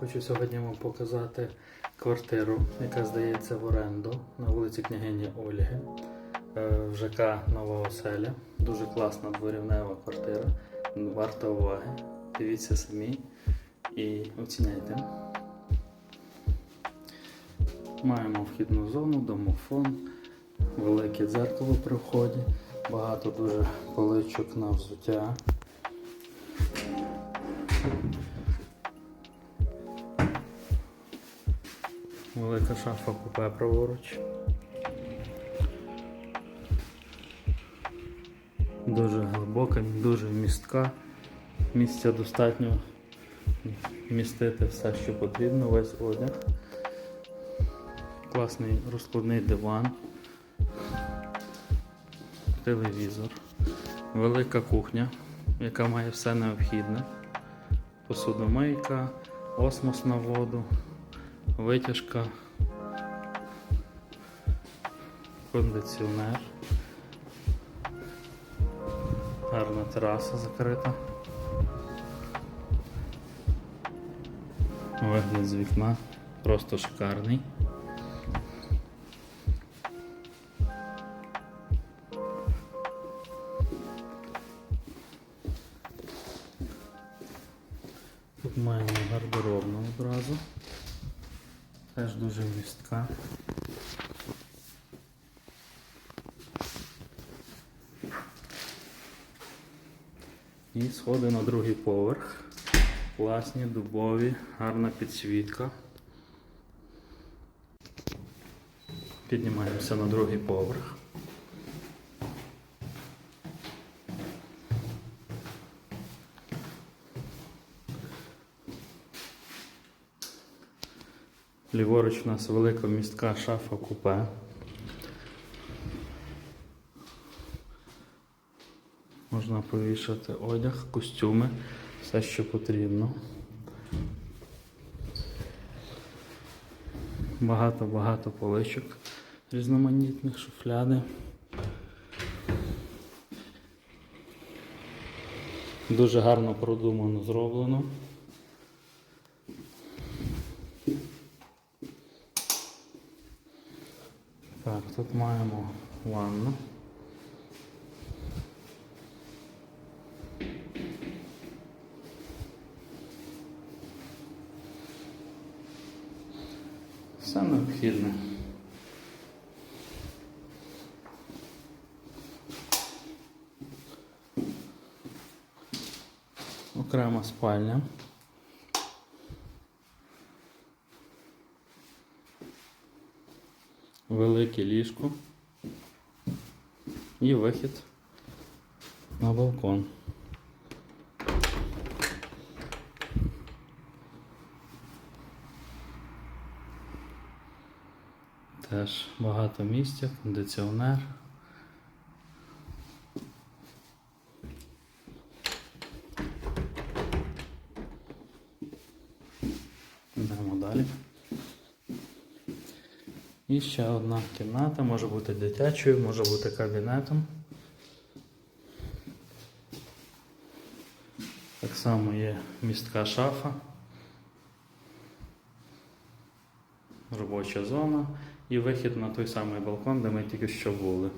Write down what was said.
Хочу сьогодні вам показати квартиру, яка здається в оренду на вулиці княгині Ольги е, в ЖК Нова Оселя. Дуже класна дворівнева квартира. Варта уваги. Дивіться самі і оціняйте. Маємо вхідну зону, домофон, велике дзеркало при вході, багато дуже поличок на взуття. Велика шафа купе праворуч. Дуже глибока, дуже містка. Місця достатньо вмістити все, що потрібно, весь одяг. Класний розкладний диван, телевізор, велика кухня, яка має все необхідне. Посудомийка, осмос на воду, витяжка, кондиціонер, гарна тераса закрита. Вигляд з вікна просто шикарний. Тут маємо гардеробну одразу. Теж дуже містка. І сходи на другий поверх. Класні, дубові, гарна підсвітка. Піднімаємося на другий поверх. Ліворуч у нас велика містка шафа купе. Можна повішати одяг, костюми, все, що потрібно. Багато-багато поличок різноманітних шуфляди. Дуже гарно продумано зроблено. Так, тут маємо ванну. Все необхідне. Окрема спальня. Велике ліжко і вихід на балкон. Теж багато місця, кондиціонер. Йдемо далі. І ще одна кімната, може бути дитячою, може бути кабінетом. Так само є містка шафа, робоча зона і вихід на той самий балкон, де ми тільки що були.